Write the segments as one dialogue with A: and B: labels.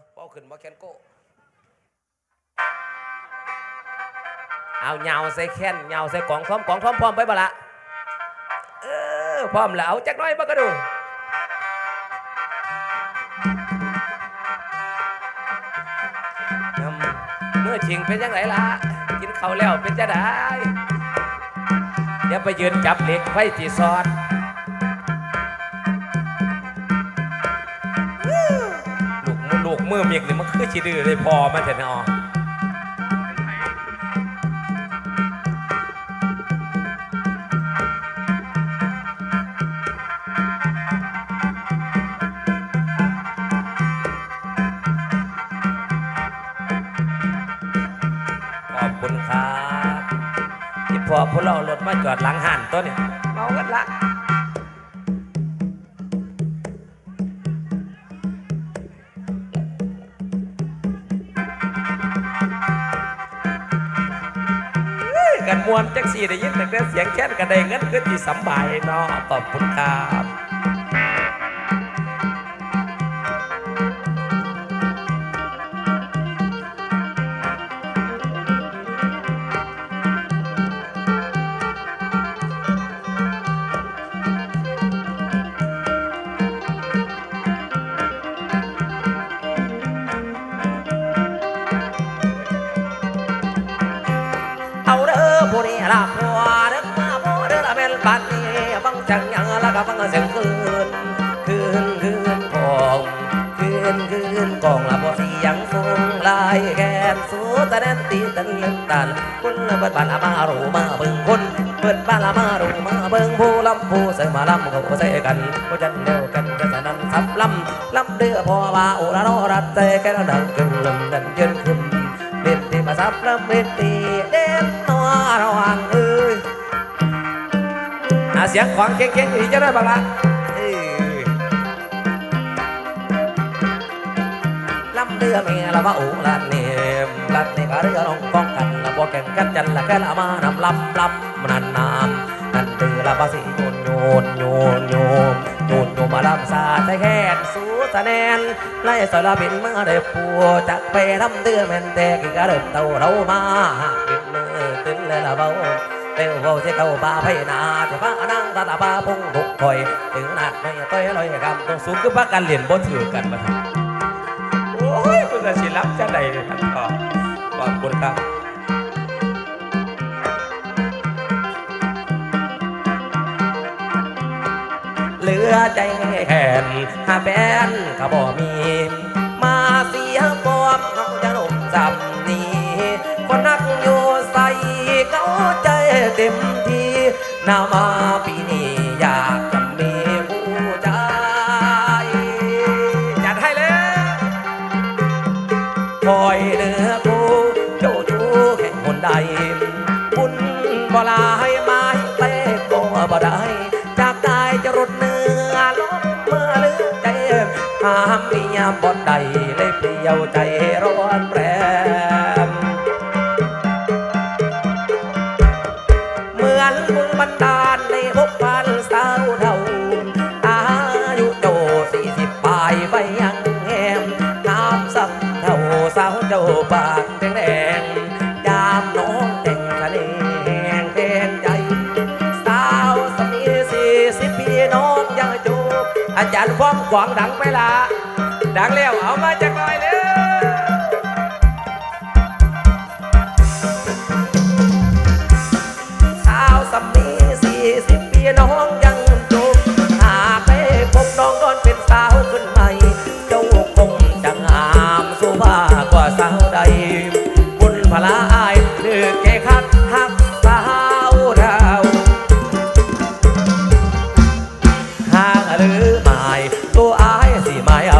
A: เอาเป้าขึ้นมาแคนโก้เอาเหยาใส่แค้นเหยาใส่กล่องพร้อมกล่องพร้อมพร้อมไปบ่ละเออพร้อมแล้วเอาจักหน้อยมากระดูเมื่อชิงเป็นยังไงล่ะ กินข้าวแล้วเป็นจะได้เดี๋ยวไปยืนจับเหล็กไฟตีซอด มือลูกมือเมียกนี่มันคือชีดื้อเลยพอมันแต่นะขอบคุณครับจีพอพวกเรารถมาจอดหลังหันตัวเนี่ยเมากันละ มวนจักสีได้ยินแต่เสียงแค้นกระไดเงินคือที่สำบายเนาะขอบคุณครับ ตะแนนตีตันเล่นตันคุณเบิดบ้านมารูมาเบิ่งคนเบิดบ้านละมารูมาเบิ่งผู้ลำผู้ใส่มาลำเขาใส่กันผู้จันเดียวกันกันสนั่นสับลำลำเดือพอว่าโอละโนรัดใจแค่ดังกึ่งลำดันยืนขึ้นเด็ดที่มาซับล้วเด็ดตีเด็ดนัวระวังเอ้ยหาเสียงของเก่งๆอีกจะได้บ้างละลำเรือเมียละว่าโอ้ลันเนี่ย ลันเนี่ยก็เรือลงกองกันละพวกแข่งกันจันละแค่ละมานำลำลำนันนามนั่นเรือละภาษีโยนโยนโยนโยนโยนโยนมาลำซาใส่แขนสู้สะแนนไล่สารบินมาได้ปัวจักไปทำเดือแม่นแต่กิกระเริ่มเต่าเรามากินมือขึ้นเลยละเบาเต้าเบาเจ้าเก่าบ้าไพนาจะบ้านั่งตาตาบ้าพุ่งบุกคอยถึงนัดไม่ต้อยลอยกำต้องสูงคือพักกันเหรียญบนถือกันมาครั คุณครับเหลือใจแขนหาแฟนก็บ่มี มาเสียปอมเขาจะหนุ่มจำนี้คนนักอยู่ใส่เขาใจเต็มที่นามาปีนี้ามเมียบ่ได้เลยเปลี่ยวใจร้อนแรงเหมือนบุญบันดาลในหกพันสาวเท่าอายุโจสี่สิบปลายใบยังแหมน้ำสักเท่าสาวเจ้าปากแดงแดงยามน้องแต่งทะเลแหงแดงใจ สาวสมีสี่สิบปีน้องยังจูบอาจารย์ฟ้องขวางดังไปละ ดังแล้วเอามาจากหน่อยเร็วสาวสามีสี่สิบปีน้องยังจุกหากไปพบน้องก่อนเป็นสาวขึ้นใหม่ เจ้าคงจะงามสู้ว่ากว่าสาวใดบุญพลาอายหรือแก่คักหักสาวดาวหางหรือไม่ตัวอายสิไม่เอา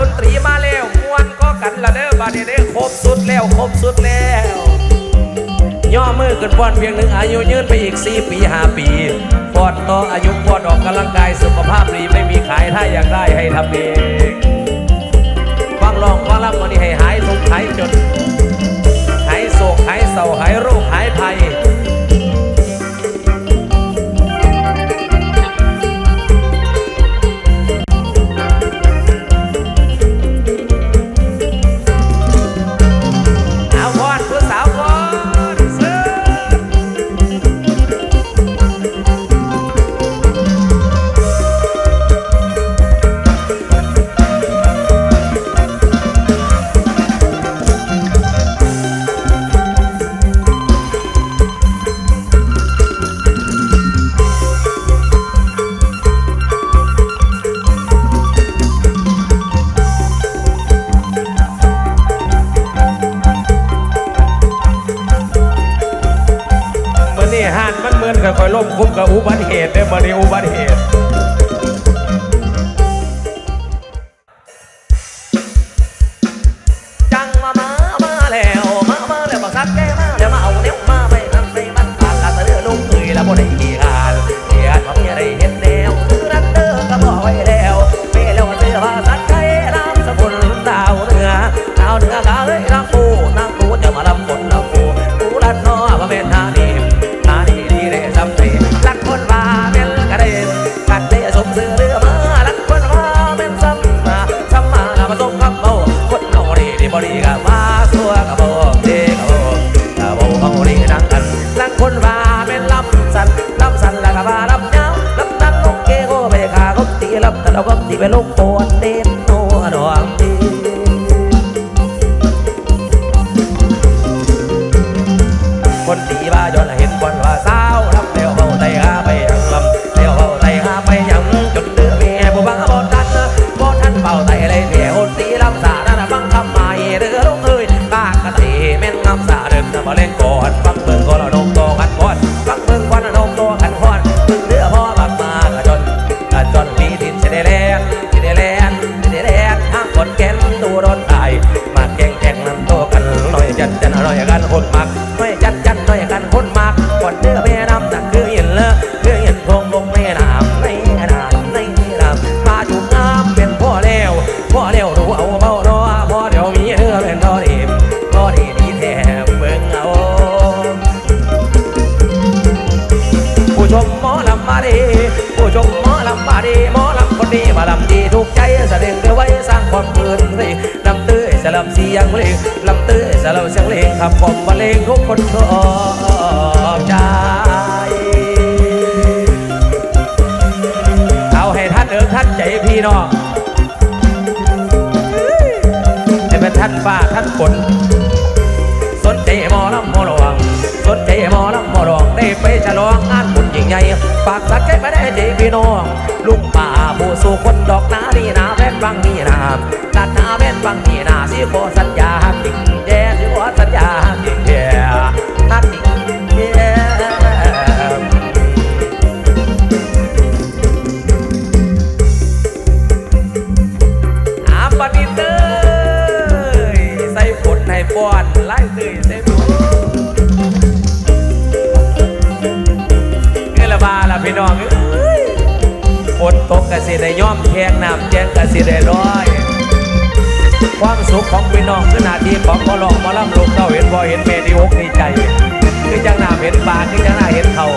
A: ดนตรีมาแล้วมวนก็กันละเด้อบาดเด้อครบสุดแล้วครบสุดแล้วย่อมือขึ้นป้อนเพียงหนึ่งอายุยืนไปอีก4ปี5ปีป้อนต่ออายุป้อนออกกำลังกายสุขภาพดีไม่มีขายถ้าอยากได้ให้ทำเองฟังลองฟังรับวันนี้ให้หายทุกข์หายจนหายโศกหายเศร้าหายโรคหายภัย มหมอลำมาดีหมอลำคนดีมาลำดีถูกใจแสดงเดือไว้สร้างความเพลินเพลงลำเตื้อยสลับเสียงเพลงลำเตื้อยสลับเสียงเพลงขับกล่อมบรรเลงทุกคนชอบใจเอาให้ท่านเอิงท่านใจพี่น้องให้เป็นท่านฟ้าท่านฝนสนใจหมอลำหมอหลวงสนใจหมอลำหมอหลวงได้ไปฉลองงานบุญยิ่งใหญ่ฝากสั น้องลุงป่าผู้สู่คนดอกนาดีนาแว่นบังมีนาด้านนาแว่นบังมีนาสิขอสัญญา สุขของพี่น้องคือหน้าที่ของพ่อหลอกหมอลำลูกเต้าเห็นพ่อเห็นแม่ดีอกดีใจคือจังหน้าเห็นปลาคือจังหน้าเห็นเขา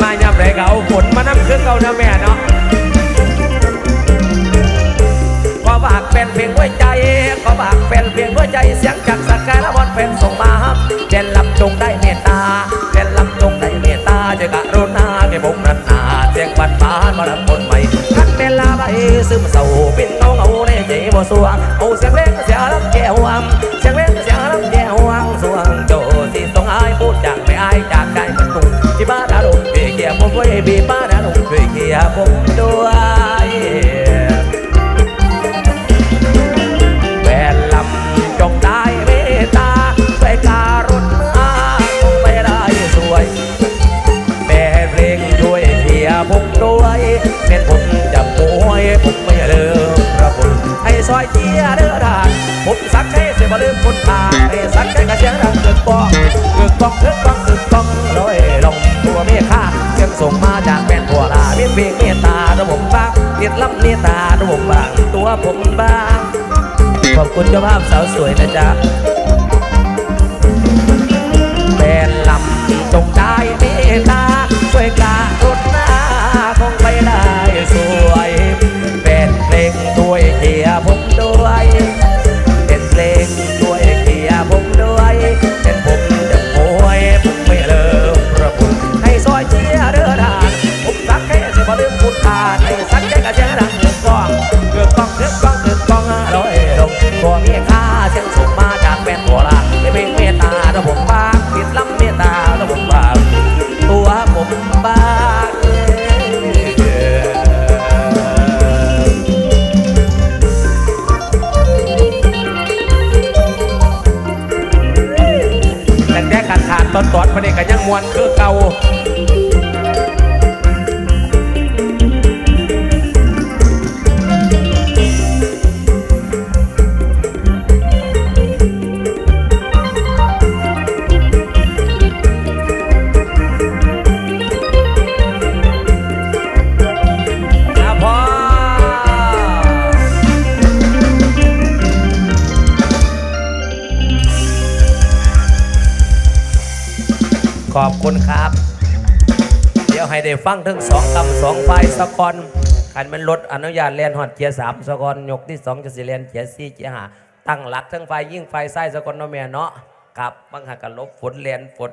A: มาย่ำไรก็เอาฝนมาน้ำคือเก่านะแม่เนาะขอฝากเป็นเพลงหัวใจขอฝากเป็นเพลงหัวใจเสียงจากสกายละวันเป็นส่งมาเป็นลำจงได้เมตตาเป็นลำจงได้เมตตาจะกะรุณาแก่ผมนันนาเสียงบันบานมาดังคนใหม่ทันเวลาไปซึมเศร้าเป็น บ่สวงเอาเสียงเล่นเสียงลำแก้วอำเสียงเล่นเสียงลำแก้ววังสวงโจที่ต้องอายพูดจากไม่อายจากใจมันตุงที่บ้านดารุงเกี่ยวผมไว้บีบ้านดารุงเกี่ยวผมด้วยแฟนลำจงได้เมตตาด้ อยเชียเด้อทานผมสักใช้เสียบ่ลืมคุณค่าให้สักใช้กระเสียงดังเกิดกองเกิดกองเกิดกองเกิดกองลอยลงตัวเมฆาเสียงส่งมาจากแฟนผัวลาเมียนเพลงเมตตาตัวผมบ้างเรียดลำเนียตาตัวผมบ้างตัวผมบ้างขอบคุณเจ้าภาพสาวสวยนะจ๊ะแฟนลำจงได้เมตตาช่วยกาดดหน้ ตอนตอนประเด็นกันยังมวนคือเก่า คุณครับ เดี๋ยวให้ได้ฟังทั้งสองคำสองไฟสกอนขันมันลดอนุญาตเลียนหอดเกียร์สามสกอนยกที่สองจะสิเลียนเกียร์สี่เกียร์หาตั้งหลักทั้งไฟยิ่งไฟไส้สกอนเนาะแม่เนาะครับบางหากันลบฝนเลียนฝน